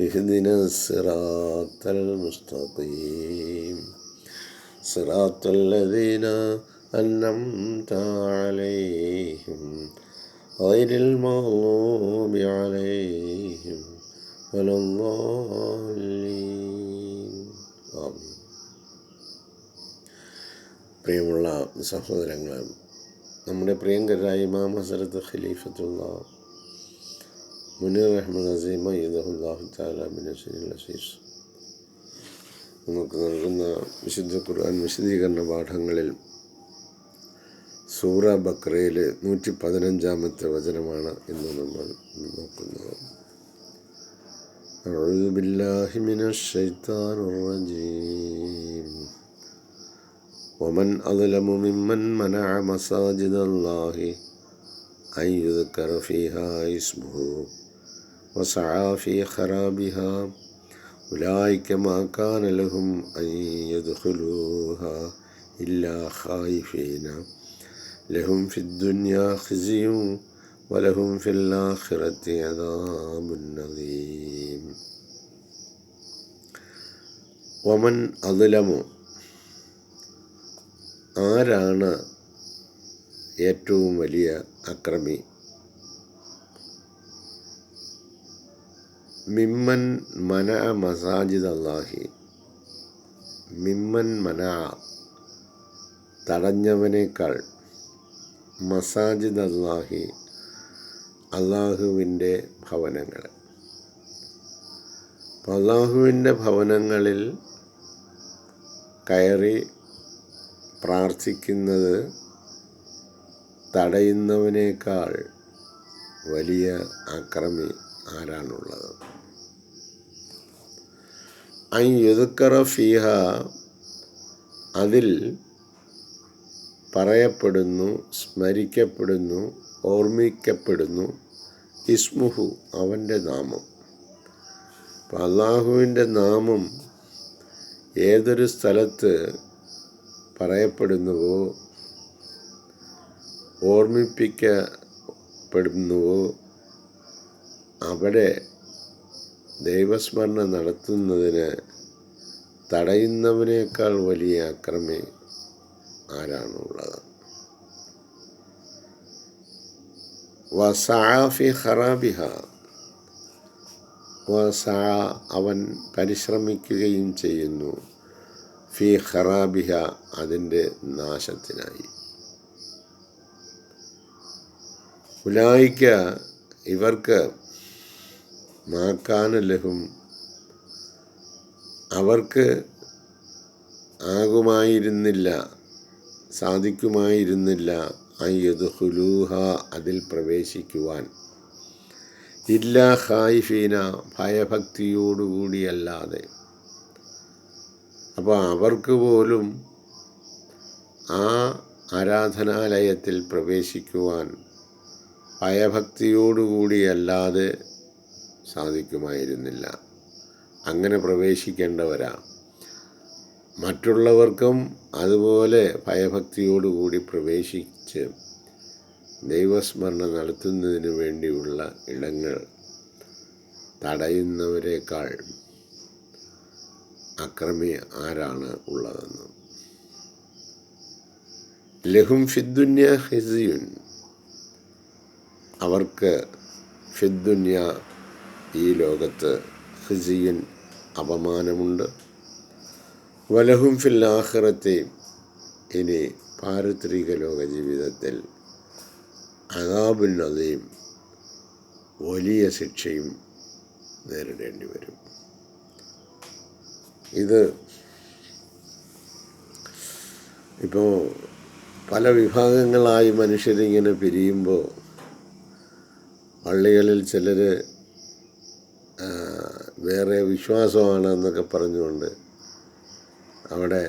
اهدنا الصراط المستقيم صراط الذين أنعمت عليهم غير المغضوب عليهم ولا الضالين آمين പ്രിയമുള്ള സഹോദരങ്ങൾ നമ്മുടെ പ്രിയങ്കരായ ഇമാം ഹസരത്ത് ഖലീഫത്തുള്ള മുനീർ അഹമ്മദ് അസീമ ഈദഹുല്ലാഹു താലാബിനീസ് നമുക്ക് നൽകുന്ന വിശുദ്ധ ഖുർആൻ വിശദീകരണ പാഠങ്ങളിൽ സൂറ ബക്രയിലെ നൂറ്റി പതിനഞ്ചാമത്തെ വചനമാണ് ഇന്ന് നമ്മൾ നോക്കുന്നത് أعوذ بالله من الشيطان الرجيم ومن أظلم ممن منع مساجد الله أن يذكر فيها اسمه وسعى في خرابها أولئك ما كان لهم أن يدخلوها إلا خائفين لهم في الدنيا خزي ولهم في الآخرة عذاب عظيم ومن أظلم ആരാണ് ഏറ്റവും വലിയ അക്രമി മിമ്മൻ മന മസാജിദ് അള്ളാഹി മിമ്മൻ മന തടഞ്ഞവനേക്കാൾ മസാജിദ് അള്ളാഹി അള്ളാഹുവിന്റെ ഭവനങ്ങൾ അള്ളാഹുവിന്റെ ഭവനങ്ങളിൽ കയറി പ്രാർത്ഥിക്കുന്നത് തടയുന്നവനേക്കാൾ വലിയ അക്രമി ആരാണുള്ളത്? അയ്യുതുക്കറ ഫീഹ അതിൽ പറയപ്പെടുന്നു സ്മരിക്കപ്പെടുന്നു ഓർമ്മിക്കപ്പെടുന്നു ഇസ്മുഹു അവന്റെ നാമം. അപ്പം അള്ളാഹുവിന്റെ നാമം ഏതൊരു സ്ഥലത്ത് പറയപ്പെടുന്നുവോ ഓർമ്മിപ്പിക്കപ്പെടുന്നുവോ അവിടെ ദൈവസ്മരണ നടത്തുന്നതിന് തടയുന്നവനേക്കാൾ വലിയ അക്രമി ആരാണുള്ളത്? വസാഫി ഹറാബിഹ വസാ അവൻ പരിശ്രമിക്കുകയും ചെയ്യുന്നു. ഫി ഹറാബിഹ അതിന്റെ നാശത്തിനായി. ഉലായിക്ക ഇവർക്ക് മാക്കാനലഹും അവർക്ക് ആകുമായിരുന്നില്ല സാധിക്കുമായിരുന്നില്ല അയ്യദുഹുലൂഹ അതിൽ പ്രവേശിക്കുവാൻ. ഇല്ല ഹായിഫീന ഭയഭക്തിയോടുകൂടിയല്ലാതെ. അപ്പോൾ അവർക്ക് പോലും ആ ആരാധനാലയത്തിൽ പ്രവേശിക്കുവാൻ ഭയഭക്തിയോടുകൂടിയല്ലാതെ സാധിക്കുമായിരുന്നില്ല. അങ്ങനെ പ്രവേശിക്കേണ്ടവരാ. മറ്റുള്ളവർക്കും അതുപോലെ ഭയഭക്തിയോടുകൂടി പ്രവേശിച്ച് ദൈവസ്മരണ നടത്തുന്നതിന് വേണ്ടിയുള്ള ഇടങ്ങൾ തടയുന്നവരെക്കാൾ അക്രമി ആരാണ് ഉള്ളതെന്ന്. ലഹും ഫിദ്ദുന്യ ഹിസിയുൻ അവർക്ക് ഫിദ്ദുന്യ ഈ ലോകത്ത് ഹിസിയൻ അപമാനമുണ്ട്. വലഹും ഫിൽ ഇനി പാരത്രിക ലോക ജീവിതത്തിൽ അതാപുന്നതയും വലിയ ശിക്ഷയും നേരിടേണ്ടി വരും. ഇത് ഇപ്പോൾ പല വിഭാഗങ്ങളായി മനുഷ്യരിങ്ങനെ പിരിയുമ്പോൾ പള്ളികളിൽ ചിലർ വേറെ വിശ്വാസമാണ് എന്നൊക്കെ പറഞ്ഞുകൊണ്ട് അവിടെ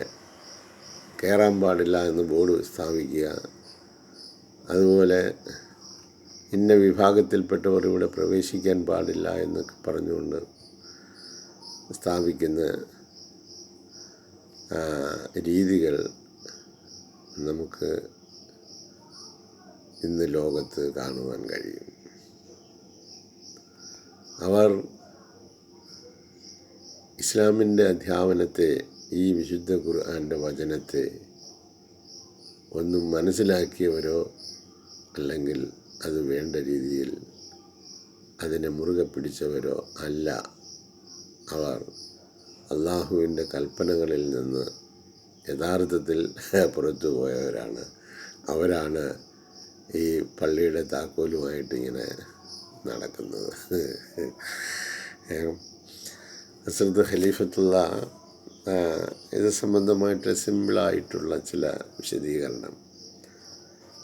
കയറാൻ പാടില്ല എന്ന് ബോർഡ് സ്ഥാപിക്കുക. അതുപോലെ ഇന്ന വിഭാഗത്തിൽപ്പെട്ടവർ ഇവിടെ പ്രവേശിക്കാൻ പാടില്ല എന്നൊക്കെ പറഞ്ഞുകൊണ്ട് സ്ഥാപിക്കുന്ന രീതികൾ നമുക്ക് ഇന്ന് ലോകത്ത് കാണുവാൻ കഴിയും. അവർ ഇസ്ലാമിന്റെ അധ്യാപനത്തെ ഈ വിശുദ്ധ ഖുർആാന്റെ വചനത്തെ ഒന്നും മനസ്സിലാക്കിയവരോ അല്ലെങ്കിൽ അത് വേണ്ട രീതിയിൽ അതിനെ മുറുകെ പിടിച്ചവരോ അല്ല. അവർ അള്ളാഹുവിന്റെ കൽപ്പനകളിൽ നിന്ന് യഥാർത്ഥത്തിൽ പുറത്തുപോയവരാണ് അവരാണ് ഈ പള്ളിയുടെ താക്കോലുമായിട്ട് ഇങ്ങനെ നടക്കുന്നത്. അസർദ് ഖലീഫത്തുള്ള ഇത് സംബന്ധമായിട്ട് സിമ്പിളായിട്ടുള്ള ചില വിശദീകരണം.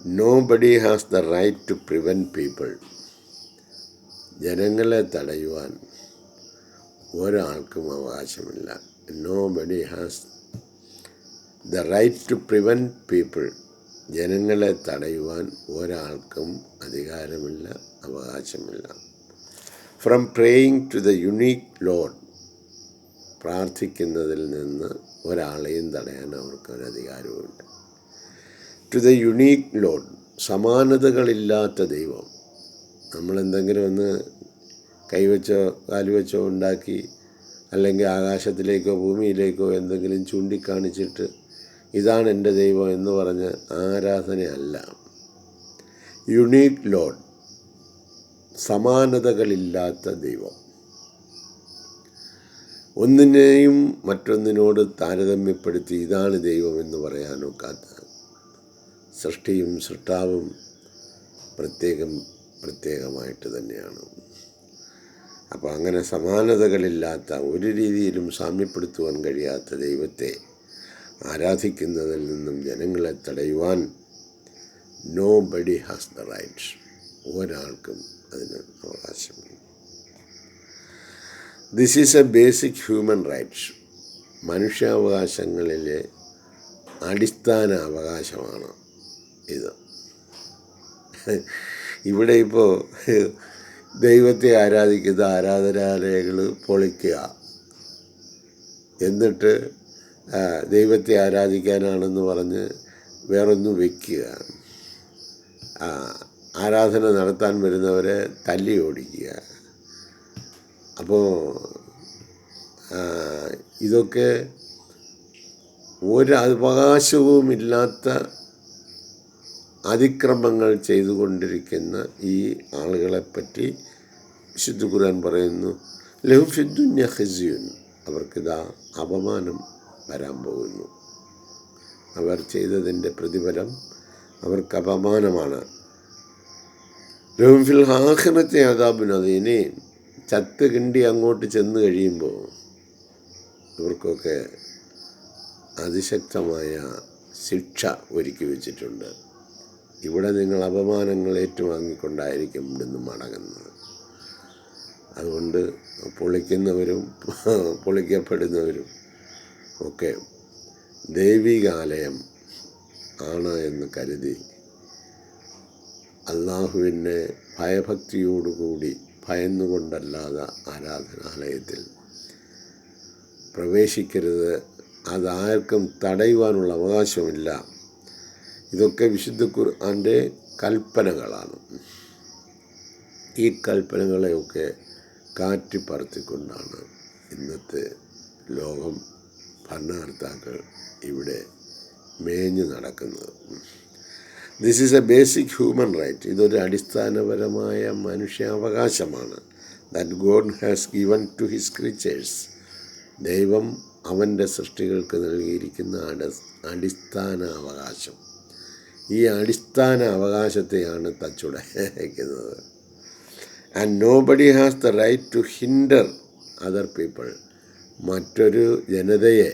Nobody has the right to prevent people ജനങ്ങളെ തടയുവാൻ ഒരാൾക്കും അവകാശമില്ല. Nobody has the right to prevent people ജനങ്ങളെ തടയുവാൻ ഒരാൾക്കും അധികാരമില്ല അവകാശമില്ല. From praying to the unique lord പ്രാർത്ഥിക്കുന്നതിൽ നിന്ന് ഒരാളെയും തടയാൻ അവർക്ക് അധികാരമുണ്ട്. ടു ദ യുണീക്ക് ലോഡ് സമാനതകളില്ലാത്ത ദൈവം. നമ്മളെന്തെങ്കിലും ഒന്ന് കൈവച്ചോ കാലുവച്ചോ ഉണ്ടാക്കി അല്ലെങ്കിൽ ആകാശത്തിലേക്കോ ഭൂമിയിലേക്കോ എന്തെങ്കിലും ചൂണ്ടിക്കാണിച്ചിട്ട് ഇതാണ് എന്റെ ദൈവം എന്ന് പറഞ്ഞ് ആരാധനയല്ല. യുണീക്ക് ലോഡ് സമാനതകളില്ലാത്ത ദൈവം. ഒന്നിനെയും മറ്റൊന്നിനോട് താരതമ്യപ്പെടുത്തി ഇതാണ് ദൈവം എന്ന് പറയാനൊക്കാത്ത സൃഷ്ടിയും സൃഷ്ടാവും പ്രത്യേകം പ്രത്യേകമായിട്ട് തന്നെയാണ്. അപ്പോൾ അങ്ങനെ സമാനതകളില്ലാത്ത ഒരു രീതിയിലും സാമ്യപ്പെടുത്തുവാൻ കഴിയാത്ത ദൈവത്തെ ആരാധിക്കുന്നതിൽ നിന്നും ജനങ്ങളെ തടയുവാൻ nobody has the rights ഒരാൾക്കും അതിന് അവകാശമില്ല. This is a basic human rights മനുഷ്യാവകാശങ്ങളിലെ അടിസ്ഥാന അവകാശമാണ് ഇത്. ഇവിടെ ഇപ്പോൾ ദൈവത്തെ ആരാധിക്കുന്ന ആരാധനാലയങ്ങൾ പൊളിക്കുക. എന്നിട്ട് ദൈവത്തെ ആരാധിക്കാനാണെന്ന് പറഞ്ഞ് വേറൊന്ന് വയ്ക്കുക ആരാധന നടത്താൻ വരുന്നവരെ തല്ലി ഓടിക്കുക അപ്പോൾ ഇതൊക്കെ ഒരു അവകാശവും ഇല്ലാത്ത അതിക്രമങ്ങൾ ചെയ്തുകൊണ്ടിരിക്കുന്ന ഈ ആളുകളെപ്പറ്റി വിശുദ്ധ ഖുർആൻ പറയുന്നു ലഹുഫിദ്ദുന്യ ഖിസ്യുൻ. അവർക്കിതാ അപമാനം വരാൻ പോകുന്നു. അവർ ചെയ്തതിന്റെ പ്രതിഫലം അവർക്ക് അപമാനമാണ് ലഹുഫിൽ ഹാഹനത്തെ അതാബുനദീനെയും ചത്ത് കിണ്ടി അങ്ങോട്ട് ചെന്ന് കഴിയുമ്പോൾ ഇവർക്കൊക്കെ അതിശക്തമായ ശിക്ഷ ഒരുക്കി വെച്ചിട്ടുണ്ട്. ഇവിടെ നിങ്ങൾ അപമാനങ്ങൾ ഏറ്റുവാങ്ങിക്കൊണ്ടായിരിക്കും ഇവിടുന്ന് മടങ്ങുന്നത്. അതുകൊണ്ട് പൊളിക്കുന്നവരും പൊളിക്കപ്പെടുന്നവരും ഒക്കെ ദൈവികാലയം ആണ് എന്ന് കരുതി അള്ളാഹുവിനെ ഭയഭക്തിയോടുകൂടി ഭയന്നുകൊണ്ടല്ലാതെ ആരാധനാലയത്തിൽ പ്രവേശിക്കരുത്. അതാർക്കും തടയുവാനുള്ള അവകാശമില്ല ഇതൊക്കെ വിശുദ്ധ ഖുർആന്റെ കൽപ്പനകളാണ്. ഈ കൽപ്പനകളെയൊക്കെ കാറ്റിപ്പറത്തിക്കൊണ്ടാണ് ഇന്നത്തെ ലോകം ഭരണകർത്താക്കൾ ഇവിടെ മേഞ്ഞു നടക്കുന്നത്. This is a basic human right ഇതൊരു അടിസ്ഥാനപരമായ മനുഷ്യാവകാശമാണ്. That God has given to his creatures ദൈവം അവന്റെ സൃഷ്ടികൾക്ക് നൽകിയിരിക്കുന്ന അട അടിസ്ഥാന അവകാശം ഈ അടിസ്ഥാന അവകാശത്തെയാണ് തച്ചുടയ്ക്കുന്നത് and nobody has the right to hinder other people മറ്റൊരു ജനതയെ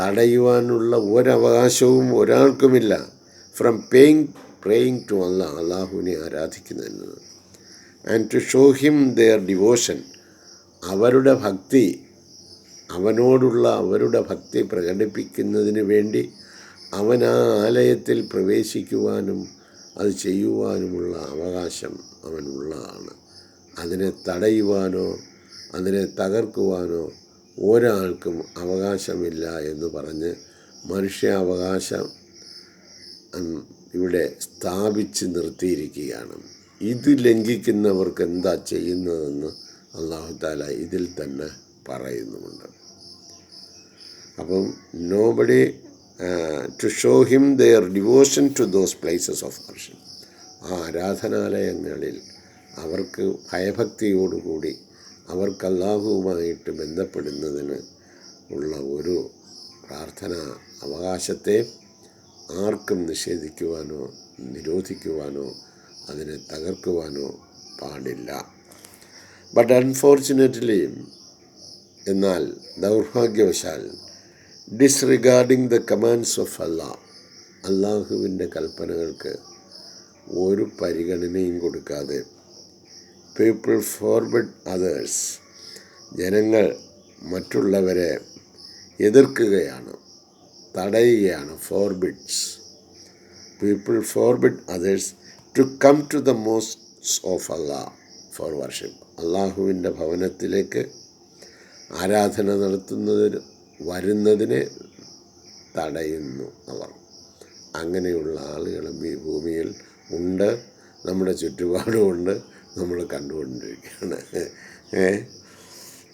തടയുവാനുള്ള ഒരവകാശവും ഒരാൾക്കുമില്ല. ഫ്രം പേയിങ് പ്രേയിങ് ടു അല്ല അള്ളാഹുവിനെ ആരാധിക്കുന്നതിന് and to show him their devotion അവരുടെ ഭക്തി അവനോടുള്ള അവരുടെ ഭക്തി പ്രകടിപ്പിക്കുന്നതിന് വേണ്ടി അവൻ ആ ആലയത്തിൽ പ്രവേശിക്കുവാനും അത് ചെയ്യുവാനുമുള്ള അവകാശം അവനുള്ളതാണ്. അതിനെ തടയുവാനോ അതിനെ തകർക്കുവാനോ ഒരാൾക്കും അവകാശമില്ല എന്ന് പറഞ്ഞ് മനുഷ്യാവകാശം ഉം, ഇവിടെ സ്ഥാപിച്ച് നിർത്തിയിരിക്കുകയാണ്. ഇത് ലംഘിക്കുന്നവർക്ക് എന്താ ചെയ്യുന്നതെന്ന് അള്ളാഹു താല ഇതിൽ തന്നെ പറയുന്നുമുണ്ട്. അപ്പം nobody to show him their devotion to those places of worship ആ ആരാധനാലയങ്ങളിൽ അവർക്ക് ഭയഭക്തിയോടുകൂടി അവർക്ക് അള്ളാഹുവുമായിട്ട് ബന്ധപ്പെടുന്നതിന് ഉള്ള ഒരു പ്രാർത്ഥന അവകാശത്തെ ആർക്കും നിഷേധിക്കുവാനോ നിരോധിക്കുവാനോ അതിനെ തകർക്കുവാനോ പാടില്ല. ബട്ട് അൺഫോർച്ചുനേറ്റ്ലി എന്നാൽ ദൗർഭാഗ്യവശാൽ disregarding the commands of Allah അള്ളാഹുവിന്റെ കൽപ്പനകൾക്ക് ഒരു പരിഗണനയും കൊടുക്കാതെ പീപ്പിൾ ഫോർബിഡ് അതേഴ്സ് ജനങ്ങൾ മറ്റുള്ളവരെ എതിർക്കുകയാണ്. തടയുകയാണ്. Forbids people forbid others to come to the mosques of Allah for worship അള്ളാഹുവിന്റെ ഭവനത്തിലേക്ക് ആരാധന നടത്തുന്നതിന് വരുന്നതിനെ തടയുന്നു അവർ. അങ്ങനെയുള്ള ആളുകളും ഈ ഭൂമിയിൽ ഉണ്ട് നമ്മുടെ ചുറ്റുപാടുമുണ്ട് നമ്മൾ കണ്ടുകൊണ്ടിരിക്കുകയാണ്.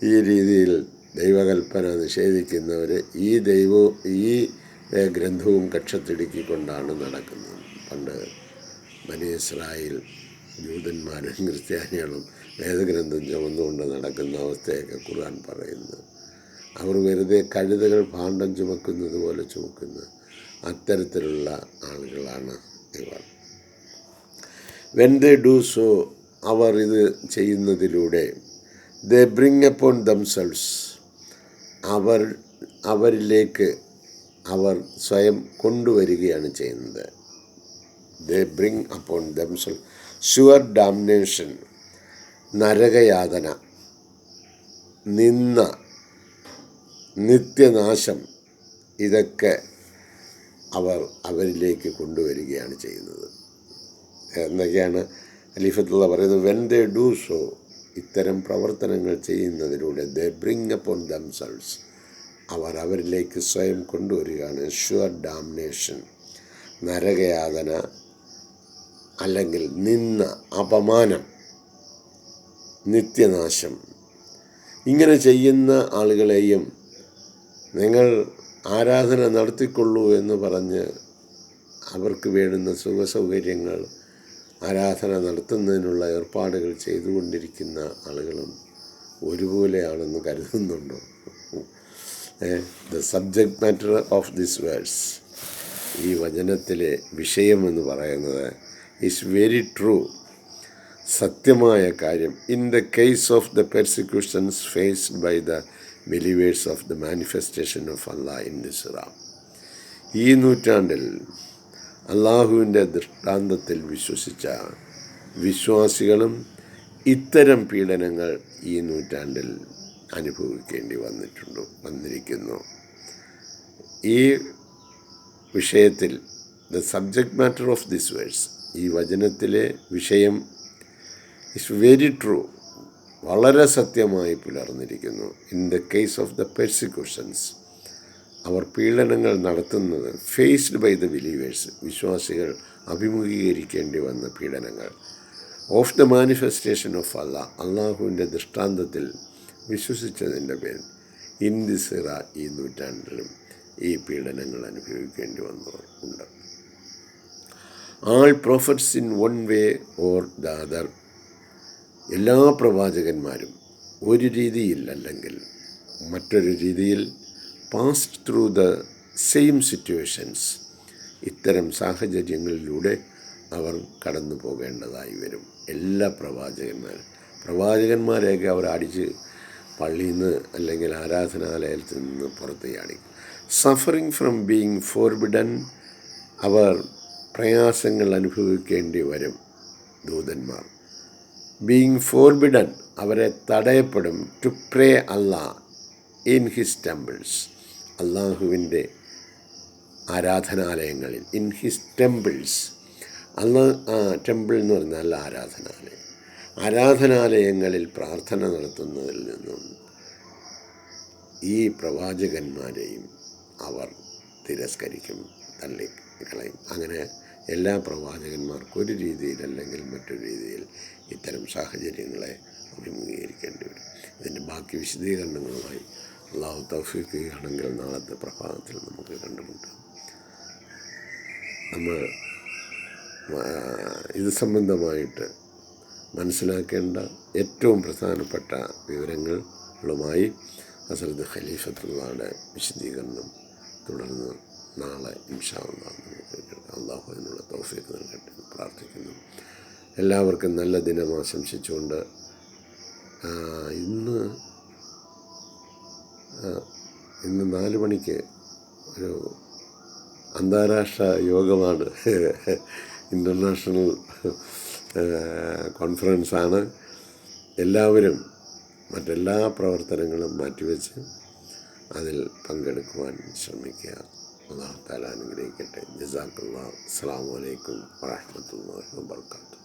ഈ രീതിയിൽ ദൈവകൽപ്പന നിഷേധിക്കുന്നവർ ഈ ദൈവവും ഈ ഗ്രന്ഥവും കക്ഷത്തിടുക്കിക്കൊണ്ടാണ് നടക്കുന്നത്. പണ്ട് ബനി ഇസ്രായേൽ ജൂതന്മാരും ക്രിസ്ത്യാനികളും വേദഗ്രന്ഥം ചുമന്നുകൊണ്ട് നടക്കുന്ന അവസ്ഥയൊക്കെ ഖുർആൻ പറയുന്നു. അവർ വെറുതെ കഴുതകൾ ഭാണ്ഡം ചുമക്കുന്നത് പോലെ ചുമക്കുന്ന. അത്തരത്തിലുള്ള ആളുകളാണ് ഇവർ. വെൻ ദ ഡു സോ അവർ ഇത് ചെയ്യുന്നതിലൂടെ ദ ബ്രിങ് അപ്പോൺ ദംസെൽസ് അവർ അവരിലേക്ക് അവർ സ്വയം കൊണ്ടുവരികയാണ് ചെയ്യുന്നത്. They bring upon themselves sure damnation നരകയാതന നിന്ന നിത്യനാശം ഇതൊക്കെ അവർ അവരിലേക്ക് കൊണ്ടുവരികയാണ് ചെയ്യുന്നത്. എന്നൊക്കെയാണ് അലിഫത്തുള്ള പറയുന്നത്. വെൻ ദേ ഡു സോ ഇത്തരം പ്രവർത്തനങ്ങൾ ചെയ്യുന്നതിലൂടെ they bring up on themselves അവർ അവരിലേക്ക് സ്വയം കൊണ്ടുവരികയാണ്. ഷുവർ ഡാമിനേഷൻ നരകയാതന അല്ലെങ്കിൽ നിന്ന അപമാനം. നിത്യനാശം. ഇങ്ങനെ ചെയ്യുന്ന ആളുകളെയും നിങ്ങൾ ആരാധന നടത്തിക്കൊള്ളൂ എന്ന് പറഞ്ഞ് അവർക്ക് വേണ്ടുന്ന സുഖസൗകര്യങ്ങൾ ആരാധന നടത്തുന്നതിനുള്ള ഏർപ്പാടുകൾ ചെയ്തുകൊണ്ടിരിക്കുന്ന ആളുകളും ഒരുപോലെയാണെന്ന് കരുതുന്നുണ്ടോ? The subject matter of this verse ഈ വചനത്തിലെ വിഷയം എന്ന് പറയുന്നത് ഇസ് വെരി ട്രൂ സത്യമായ കാര്യം. In the case of the persecutions faced by the believers of the manifestation of Allah in this realm ഈ നൂറ്റാണ്ടിൽ അള്ളാഹുവിന്റെ ദൃഷ്ടാന്തത്തിൽ വിശ്വസിച്ച വിശ്വാസികളും ഇത്തരം പീഡനങ്ങൾ ഈ നൂറ്റാണ്ടിൽ അനുഭവിക്കേണ്ടി വന്നിട്ടുണ്ട് വന്നിരിക്കുന്നു. ഈ വിഷയത്തിൽ the subject matter of this verse ഈ വചനത്തിലെ വിഷയം ഇസ് വെരി ട്രൂ വളരെ സത്യമായി പുലർന്നിരിക്കുന്നു. In the case of the persecutions അവർ പീഡനങ്ങൾ നടത്തുന്നത് ഫേസ്ഡ് ബൈ ദ ബിലീവേഴ്സ് വിശ്വാസികൾ അഭിമുഖീകരിക്കേണ്ടി വന്ന പീഡനങ്ങൾ. ഓഫ് ദ മാനിഫെസ്റ്റേഷൻ ഓഫ് അല്ല അള്ളാഹുവിന്റെ ദൃഷ്ടാന്തത്തിൽ വിശ്വസിച്ചതിന്റെ പേരിൽ ഇൻ ദി സിറ ഈ നൂറ്റാണ്ടിലും ഈ പീഡനങ്ങൾ അനുഭവിക്കേണ്ടി വന്നവർ ഉണ്ട് all prophets in one way or the other എല്ലാ പ്രവാചകന്മാരും ഒരു രീതിയിൽ അല്ലെങ്കിൽ മറ്റൊരു രീതിയിൽ passed through the same situations ഇത്തരം സാഹചര്യങ്ങളിലൂടെ അവർ കടന്നു പോകേണ്ടതായി വരും. എല്ലാ പ്രവാചകന്മാരും പ്രവാചകന്മാരെയൊക്കെ അവർ അടിച്ച് പള്ളിയിൽ നിന്ന് അല്ലെങ്കിൽ ആരാധനാലയത്തിൽ നിന്ന് പുറത്ത് ചാടിക്കും സഫറിങ് ഫ്രം ബീങ് ഫോർബിഡൻ അവർ പ്രയാസങ്ങൾ അനുഭവിക്കേണ്ടി വരും ദൂതന്മാർ. ബീങ് ഫോർബിഡൻ അവരെ തടയപ്പെടും. ടു പ്രേ അല്ല ഇൻ ഹിസ് ടെമ്പിൾസ് അള്ളാഹുവിന്റെ ആരാധനാലയങ്ങളിൽ ഇൻ ഹിസ് ടെമ്പിൾസ് അന്ന് ആ ടെമ്പിൾ എന്ന് പറഞ്ഞാൽ ആരാധനാലയം. ആരാധനാലയങ്ങളിൽ പ്രാർത്ഥന നടത്തുന്നതിൽ നിന്നും ഈ പ്രവാചകന്മാരെയും അവർ തിരസ്കരിക്കും തള്ളി കളയും. അങ്ങനെ എല്ലാ പ്രവാചകന്മാർക്കും ഒരു രീതിയിൽ അല്ലെങ്കിൽ മറ്റൊരു രീതിയിൽ ഇത്തരം സാഹചര്യങ്ങളെ അഭിമുഖീകരിക്കേണ്ടി വരും. ഇതിന്റെ ബാക്കി വിശദീകരണങ്ങളുമായി അള്ളാഹു തൗഫീക്കുകയാണെങ്കിൽ നാളത്തെ പ്രഭാതത്തിൽ നമുക്ക് കണ്ടുമുട്ടാം നമ്മൾ ഇത് സംബന്ധമായിട്ട് മനസ്സിലാക്കേണ്ട ഏറ്റവും പ്രധാനപ്പെട്ട വിവരങ്ങളുമായി അസലത്ത് ഖലീഫത്തുള്ളയുടെ വിശദീകരണം തുടർന്ന് നാളെ ഇൻഷാ അള്ളാഹ് അതിനുള്ള തൗഫീഖ് നൽകട്ടെ പ്രാർത്ഥിക്കുന്നു. എല്ലാവർക്കും നല്ല ദിനം ആശംസിച്ചുകൊണ്ട് ഇന്ന് ഇന്ന് നാല് മണിക്ക് ഒരു അന്താരാഷ്ട്ര യോഗമാണ് ഇന്റർനാഷണൽ കോൺഫറൻസാണ്. എല്ലാവരും മറ്റെല്ലാ പ്രവർത്തനങ്ങളും മാറ്റിവെച്ച് അതിൽ പങ്കെടുക്കുവാൻ ശ്രമിക്കുക. അള്ളാഹു താല അനുഗ്രഹിക്കട്ടെ. ജസാക്കുള്ള അസ്സാം വലൈക്കും വാഹമത്തല്ലാ വാബർക്കാത്തു